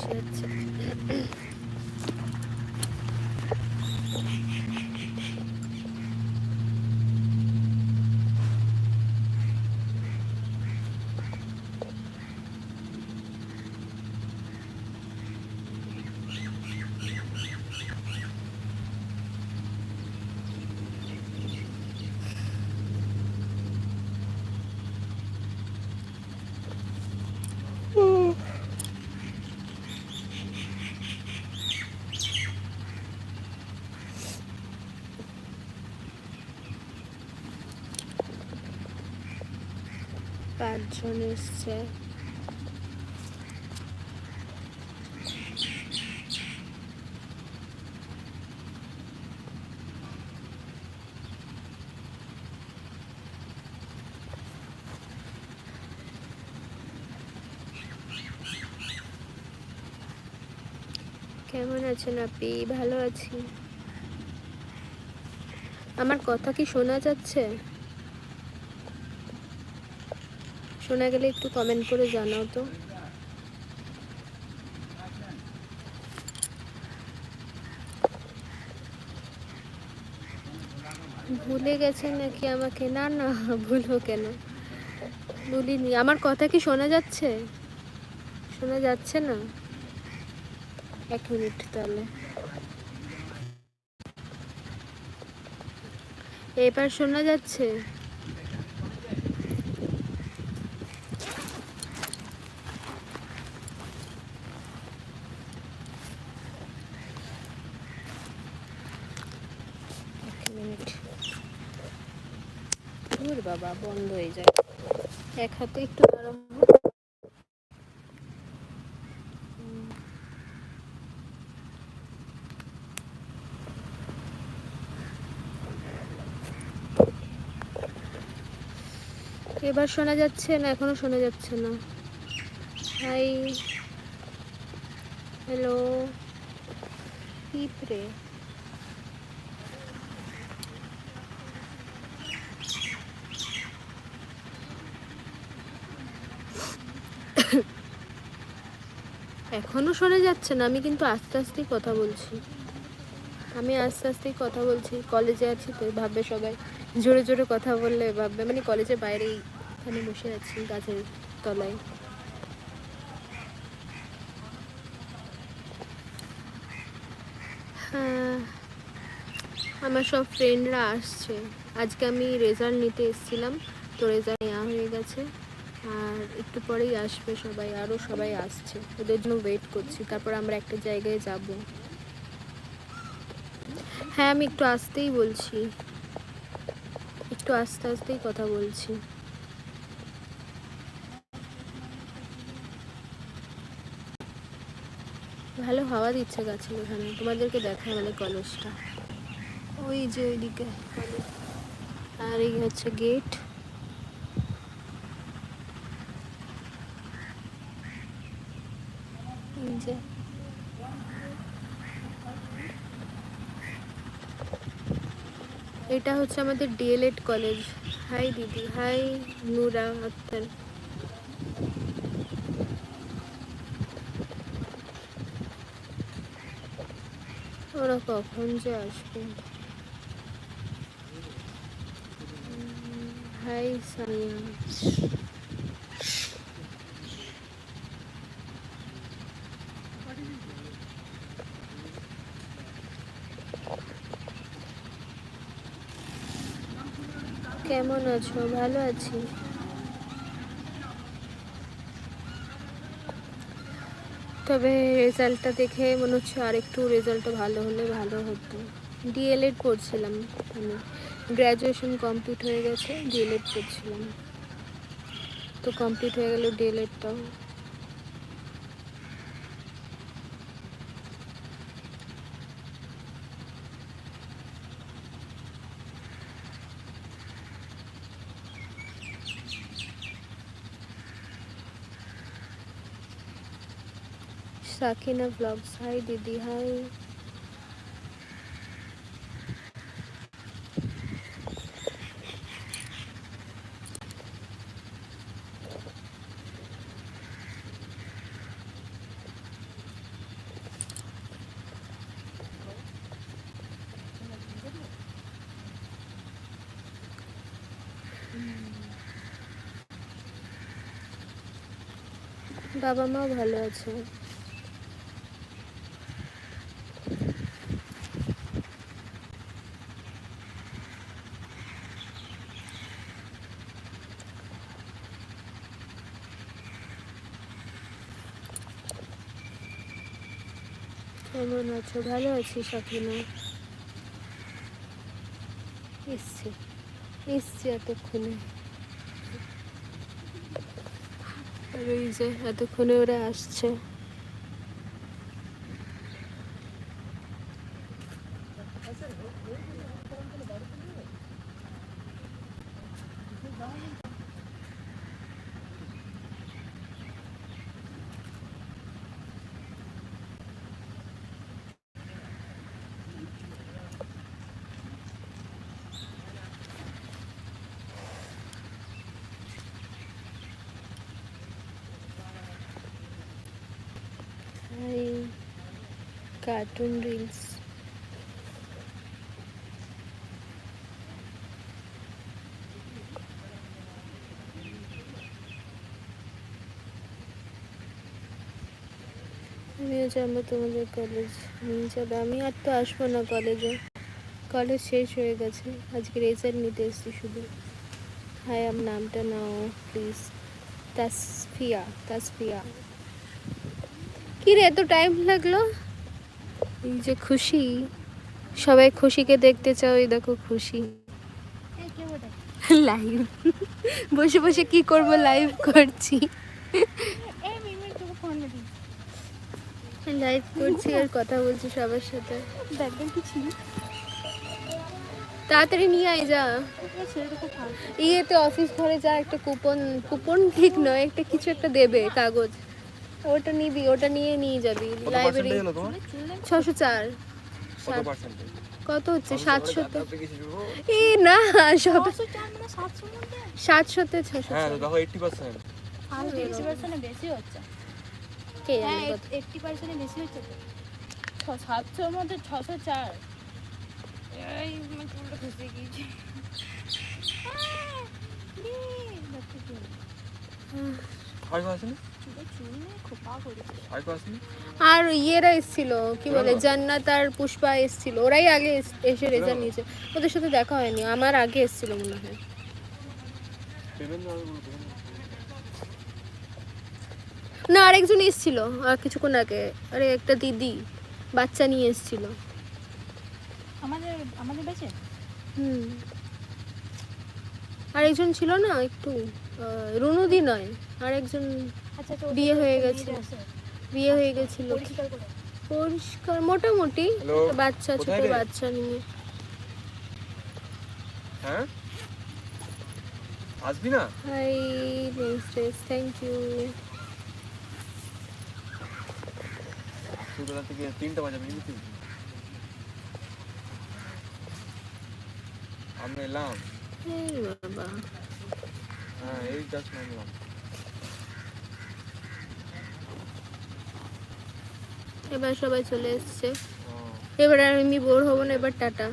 বসে যাচ্ছে পাঁচজন এসছে। কেমন আছেন আপনি? ভালো আছি। আমার কথা কি শোনা যাচ্ছে? শোনা গেলে একটু কমেন্ট করে জানাও তো। ভুলে গেছেন নাকি আমাকে? না না ভুলবো কেন? ভুলিনি আমার কথা কি শোনা যাচ্ছে? শোনা যাচ্ছে না? এক মিনিট তাহলে। এবার শোনা যাচ্ছে এক মিনিট বাবা, বন্ধ হয়ে যায়। এক হাতে একটু এবার শোনা যাচ্ছে না, এখনও শোনা যাচ্ছে না। হাই, হ্যালো, পিঁপড়ে। এখনও শোনা যাচ্ছে না, আমি কিন্তু আস্তে আস্তেই কথা বলছি। আমি আস্তে আস্তেই কথা বলছি, কলেজে আছি তো, ভাববে সবাই। জোরে জোরে কথা বললে ভাববে মানে কলেজের বাইরেই এখানে বসে আছি গাছের তলায়। হ্যাঁ আমার সব ফ্রেন্ডরা আসছে। আজকে আমি রেজাল্ট নিতে এসেছিলাম, তো রেজাল্ট নেওয়া হয়ে গেছে। আর একটু পরেই আসবে সবাই আরও সবাই আসছে। ওদের জন্য ওয়েট করছি, তারপর আমরা একটা জায়গায় যাব। হ্যাঁ আমি একটু আসতেই বলছি। একটু আস্তে আস্তেই কথা বলছি। ভালো হাওয়া দিচ্ছে গাছের ওখানে। তোমাদেরকে দেখায় মানে কলেজটা ওই যে ওইদিকে। আর এই হচ্ছে গেট এই যে। এটা হচ্ছে আমাদের ডিএলএড কলেজ হাই দিদি। হাই নুরা, আক্তার। ওরা কখন যে আসবে? হাই সানিয়া। কেমন আছো? ভালো আছি। তবে রেজাল্টটা দেখে মনে হচ্ছে আর একটু রেজাল্টটা ভালো হলে ভালো হতো। ডিএলএড করছিলাম আমি গ্র্যাজুয়েশন কমপ্লিট হয়ে গেছে ডিএলএড করছিলাম। তো কমপ্লিট হয়ে গেল ডিএলএডটাও साखी ना ब्लॉग्स हाय दीदी हाय बाबा माँ भलो आ কেমন আছো? ভালো আছি সাকিনা এসছি এসছি এতক্ষণে। ওই যে এতক্ষণে ওরা আসছে। হাই কার্টুন রিলস আমিও যাব তোমাদের কলেজ নিয়ে যাবে। আমি আর তো আসব না কলেজে কলেজ শেষ হয়ে গেছে। আজকে রেজাল্ট নিতে এসেছি শুধু। হাই আম নামটা নাও প্লিজ তাসফিয়া তাসফিয়া। কি রে, এত টাইম লাগল? এই যে খুশি, সবাই খুশিকে দেখতে চাও এই দেখো খুশি। লাইভ বসে বসে কি করব লাইভ করছি। লাইভ করছি আর কথা বলছি সবার সাথে। তাড়াতাড়ি নিয়ে আয়, যা। ইয়েতে অফিস ঘরে যা, একটা কুপন কুপন ঠিক নয়, একটা কিছু একটা দেবে, কাগজ। ওটা নিবি ওটা নিয়ে নিয়ে যাবি লাইব্রেরি ছশো চার। কত হচ্ছে? সাতশো এ না সব সাতশোতে ছশো হ্যাঁ বেশি হচ্ছে। কে হ্যাঁ এইটটি পার্সেন্ট বেশি হচ্ছে সাতশোর মধ্যে ছশো চার। এই চুলটা গিয়েছে। আসেনি? আর ইয়েরা এসেছিল কি বলে জান্নাত আর পুষ্পা এসেছিল। ওরাই আগে এসে রেজাল্ট নিয়েছে। ওদের সাথে দেখা হয়নি আমার আগে এসেছিল মনে হয়। না আরেকজন এসেছিল আর কিছুক্ষণ আগে। আরে একটা দিদি বাচ্চা নিয়ে এসেছিল। আমাদের আমাদের বেঁচে হুম। আরেকজন ছিল না একটু রুনুদি নয় আরেকজন বিয়ে হয়ে গেছে। বিয়ে হয়ে গেছিল। পরিষ্কার মোটামুটি। বাচ্চা ছোট বাচ্চা নিয়ে। হ্যাঁ? আসবি না? হাই নেক্সট থ্যাংক ইউ ছোটবেলা থেকে তিনটা বাজাবে কিন্তু আমরা এলাম। এই বাবা। হ্যাঁ এই জাস্ট নামলাম। এবার সবাই চলে এসছে। এবার আর আমি বোর হব না এবার টাটা।